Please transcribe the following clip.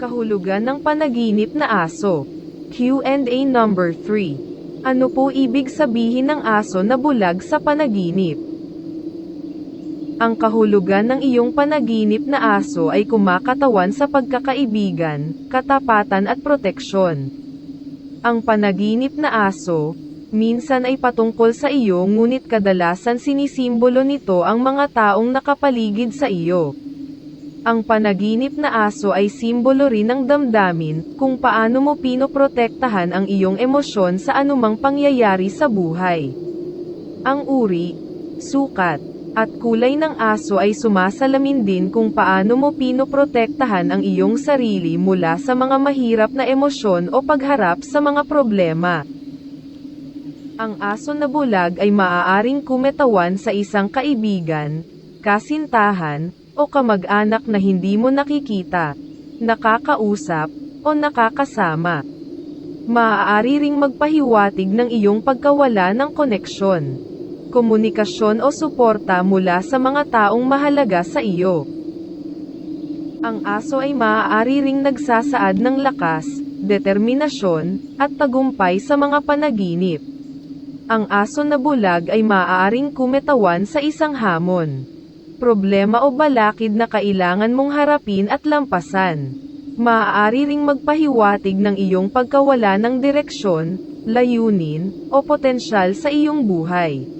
Kahulugan ng panaginip na aso. Q&A number 3. Ano po ibig sabihin ng aso na bulag sa panaginip? Ang kahulugan ng iyong panaginip na aso ay kumakatawan sa pagkakaibigan, katapatan at proteksyon. Ang panaginip na aso, minsan ay patungkol sa iyo ngunit kadalasan sinisimbolo nito ang mga taong nakapaligid sa iyo. Ang panaginip na aso ay simbolo rin ng damdamin, kung paano mo pinoprotektahan ang iyong emosyon sa anumang pangyayari sa buhay. Ang uri, sukat, at kulay ng aso ay sumasalamin din kung paano mo pinoprotektahan ang iyong sarili mula sa mga mahirap na emosyon o pagharap sa mga problema. Ang aso na bulag ay maaaring kumetawan sa isang kaibigan, kasintahan, o kamag-anak na hindi mo nakikita, nakakausap, o nakakasama. Maaari ring magpahiwatig ng iyong pagkawala ng koneksyon, komunikasyon o suporta mula sa mga taong mahalaga sa iyo. Ang aso ay maaari ring nagsasaad ng lakas, determinasyon, at tagumpay sa mga panaginip. Ang aso na bulag ay maaaring kumetawan sa isang hamon problema o balakid na kailangan mong harapin at lampasan. Maaari ring magpahiwatig ng iyong pagkawala ng direksyon, layunin, o potensyal sa iyong buhay.